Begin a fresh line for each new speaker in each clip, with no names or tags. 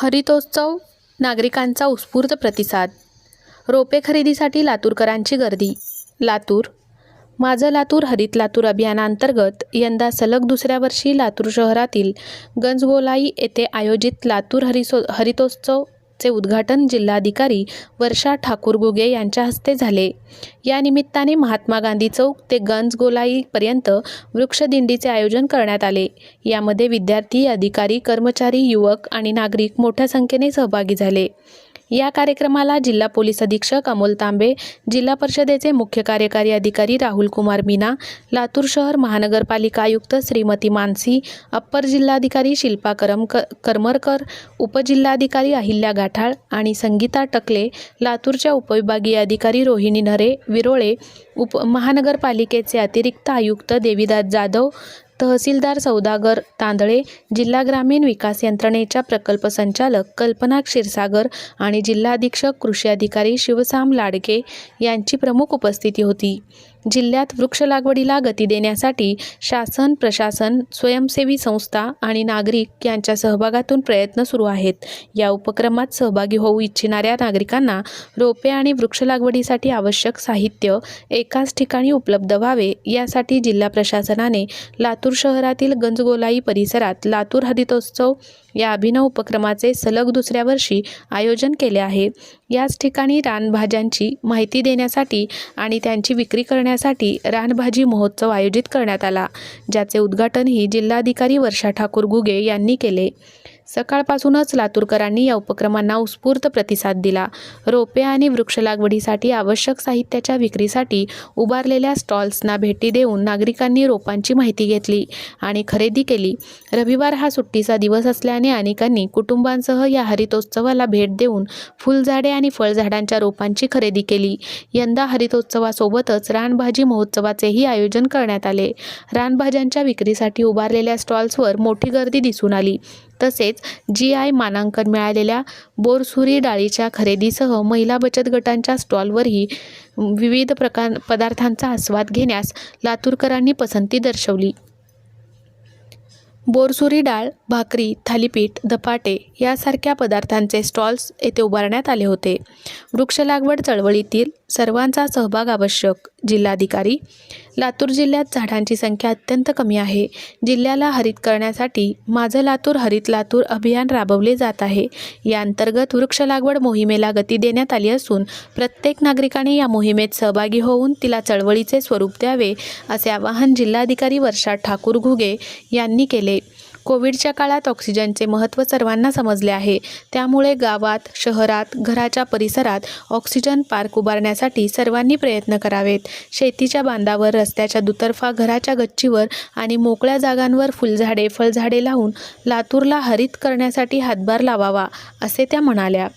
हरितोत्सव नागरिकांचा उत्स्फूर्त प्रतिसाद. रोपे खरेदीसाठी लातूरकरांची गर्दी. लातूर माझं लातूर हरित लातूर अभियानांतर्गत यंदा सलग दुसऱ्या वर्षी लातूर शहरातील गंजगोलाई येथे आयोजित लातूर हरिसो हरितोत्सव चे उद्घाटन जिल्हाधिकारी वर्षा ठाकूर गुगे यांच्या हस्ते झाले. या निमित्ताने महात्मा गांधी चौक ते गंज गोलाईपर्यंत वृक्षदिंडीचे आयोजन करण्यात आले. यामध्ये विद्यार्थी अधिकारी कर्मचारी युवक आणि नागरिक मोठ्या संख्येने सहभागी झाले. या कार्यक्रमाला जिल्हा पोलीस अधीक्षक अमोल तांबे जिल्हा परिषदेचे मुख्य कार्यकारी अधिकारी राहुल कुमार मीना लातूर शहर महानगरपालिका आयुक्त श्रीमती मानसी अप्पर जिल्हाधिकारी शिल्पा करम क करमरकर उपजिल्हाधिकारी अहिल्या गाठाळ आणि संगीता टकले लातूरच्या उपविभागीय अधिकारी रोहिणी नरे विरोळे उप महानगरपालिकेचे अतिरिक्त आयुक्त देवीदास जाधव तहसीलदार सौदागर तांदळे जिल्हा ग्रामीण विकास यंत्रणेच्या प्रकल्प संचालक कल्पना क्षीरसागर आणि जिल्हा अधीक्षक कृषी अधिकारी शिवसाम लाडके यांची प्रमुख उपस्थिती होती. जिल्ह्यात वृक्ष लागवडीला गती देण्यासाठी शासन प्रशासन स्वयंसेवी संस्था आणि नागरिक यांच्या सहभागातून प्रयत्न सुरू आहेत. या उपक्रमात सहभागी होऊ इच्छिणाऱ्या नागरिकांना रोपे आणि वृक्ष लागवडीसाठी आवश्यक साहित्य एकाच ठिकाणी उपलब्ध व्हावे यासाठी जिल्हा प्रशासनाने लातूर शहरातील गंजगोलाई परिसरात लातूर हरितोत्सव या अभिनव उपक्रमाचे सलग दुसऱ्या वर्षी आयोजन केले आहे. याच ठिकाणी रानभाज्यांची माहिती देण्यासाठी आणि त्यांची विक्री करण्यासाठी रानभाजी महोत्सव आयोजित करण्यात आला ज्याचे उद्घाटनही जिल्हाधिकारी वर्षा ठाकूर गुगे यांनी केले. सकाळपासूनच लातूरकरांनी या उपक्रमांना उत्स्फूर्त प्रतिसाद दिला. रोपे आणि वृक्ष लागवडीसाठी आवश्यक साहित्याच्या विक्रीसाठी उभारलेल्या स्टॉल्सना भेटी देऊन नागरिकांनी रोपांची माहिती घेतली आणि खरेदी केली. रविवार हा सुट्टीचा दिवस असल्याने अनेकांनी कुटुंबांसह या हरितोत्सवाला भेट देऊन फुलझाडे आणि फळझाडांच्या रोपांची खरेदी केली. यंदा हरितोत्सवासोबतच रानभाजी महोत्सवाचेही आयोजन करण्यात आले. रानभाज्यांच्या विक्रीसाठी उभारलेल्या स्टॉल्सवर मोठी गर्दी दिसून आली. तसेच जी आय मानांकन मिळालेल्या बोरसुरी डाळीच्या खरेदीसह महिला बचत गटांच्या स्टॉलवरही विविध प्रकार पदार्थांचा आस्वाद घेण्यास लातूरकरांनी पसंती दर्शवली. बोरसुरी डाळ भाकरी थालीपीठ धपाटे यासारख्या पदार्थांचे स्टॉल्स येथे उभारण्यात आले होते. वृक्ष लागवड चळवळीतील सर्वांचा सहभाग आवश्यक जिल्हाधिकारी लातूर जिल्ह्यात झाडांची संख्या अत्यंत कमी आहे. जिल्ह्याला हरित करण्यासाठी माझं लातूर हरित लातूर अभियान राबवले जात आहे. या अंतर्गत वृक्ष लागवड मोहिमेला गती देण्यात आली असून प्रत्येक नागरिकाने या मोहिमेत सहभागी होऊन तिला चळवळीचे स्वरूप द्यावे असे आवाहन जिल्हाधिकारी वर्षा ठाकूर घुगे यांनी केले. कोविडच्या काळात ऑक्सिजनचे महत्त्व सर्वांना समजले आहे. त्यामुळे गावात शहरात घराच्या परिसरात ऑक्सिजन पार्क उभारण्यासाठी सर्वांनी प्रयत्न करावेत. शेतीच्या बांधावर रस्त्याच्या दुतर्फा घराच्या गच्चीवर आणि मोकळ्या जागांवर फुलझाडे फळझाडे लावून लातूरला हरित करण्यासाठी हातभार लावावा असे त्या म्हणाल्या.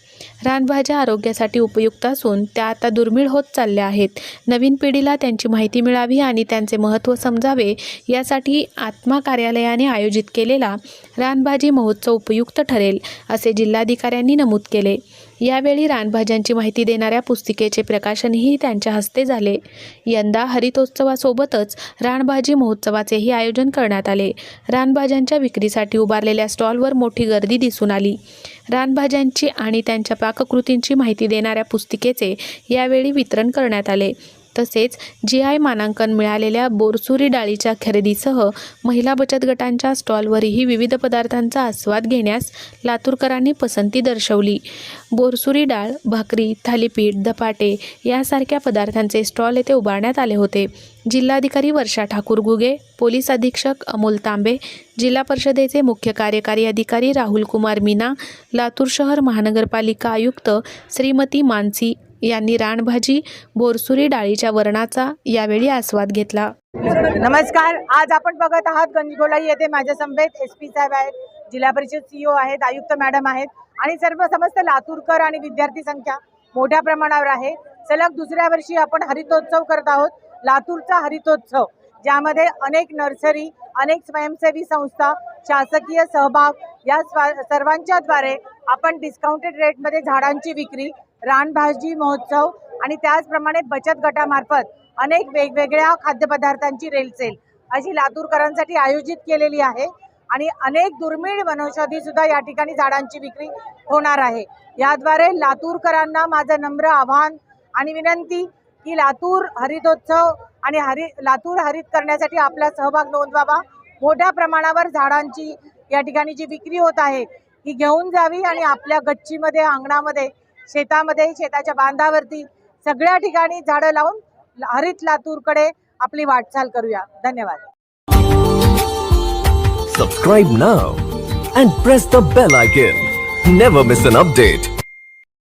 रानभाज्या आरोग्यासाठी उपयुक्त असून त्या आता दुर्मिळ होत चालल्या आहेत. नवीन पिढीला त्यांची माहिती मिळावी आणि त्यांचे महत्त्व समजावे यासाठी आत्मा कार्यालयाने आयोजित केलेला रानभाजी महोत्सव उपयुक्त ठरेल असे जिल्हाधिकाऱ्यांनी नमूद केले. यावेळी रानभाज्यांची माहिती देणाऱ्या पुस्तिकेचे प्रकाशनही त्यांच्या हस्ते झाले. यंदा हरितोत्सवासोबतच रानभाजी महोत्सवाचेही आयोजन करण्यात आले. रानभाज्यांच्या विक्रीसाठी उभारलेल्या स्टॉलवर मोठी गर्दी दिसून आली. रानभाज्यांची आणि त्यांच्या पाककृतींची माहिती देणाऱ्या पुस्तिकेचे यावेळी वितरण करण्यात आले. तसेच जी आय मानांकन मिळालेल्या बोरसुरी डाळीच्या खरेदीसह महिला बचत गटांच्या स्टॉलवरही विविध पदार्थांचा आस्वाद घेण्यास लातूरकरांनी पसंती दर्शवली. बोरसुरी डाळ भाकरी थालीपीठ धपाटे यासारख्या पदार्थांचे स्टॉल येथे उभारण्यात आले होते. जिल्हाधिकारी वर्षा ठाकूर गुगे पोलीस अधीक्षक अमोल तांबे जिल्हा परिषदेचे मुख्य कार्यकारी अधिकारी राहुल कुमार मीना लातूर शहर महानगरपालिका आयुक्त श्रीमती मानसी यांनी रानभाजी बोरसुरी डाळीच्या वर्णाचा यावेळी आस्वाद घेतला.
नमस्कार. आज आपण बघत आहात गंजगोलाई येथे माझ्या समवेत एस पी साहेब आहेत जिल्हा परिषद सीईओ आहेत आयुक्त मॅडम आहेत आणि सर्व समस्त लातूरकर आणि विद्यार्थी संख्या मोठ्या प्रमाणावर आहे. सलग दुसऱ्या वर्षी आपण हरितोत्सव करत आहोत लातूरचा हरितोत्सव ज्यामध्ये अनेक नर्सरी अनेक स्वयंसेवी संस्था शासकीय सहभाग या सर्वांच्याद्वारे आपण डिस्काउंटेड रेटमध्ये झाडांची विक्री रानभाजी महोत्सव आणि त्याचप्रमाणे बचत गटामार्फत अनेक वेगवेगळ्या खाद्यपदार्थांची रेलसेल अशी लातूरकरांसाठी आयोजित केलेली आहे. आणि अनेक दुर्मिळ वनौषधी सुद्धा या ठिकाणी झाडांची विक्री होणार आहे. याद्वारे लातूरकरांना माझं नम्र आव्हान आणि विनंती की लातूर हरितोत्सव आणि हरि लातूर हरित करण्यासाठी आपला सहभाग नोंदवावा. मोठ्या प्रमाणावर झाडांची या ठिकाणी जी विक्री होत आहे ती घेऊन जावी आणि आपल्या गच्चीमध्ये अंगणामध्ये शेतामध्ये शेताच्या बांधावरती सगळ्या ठिकाणी झाडं लावून हरित लातूरकडे आपली वाटचाल करूया. धन्यवाद.
Subscribe now and press the bell icon never miss an update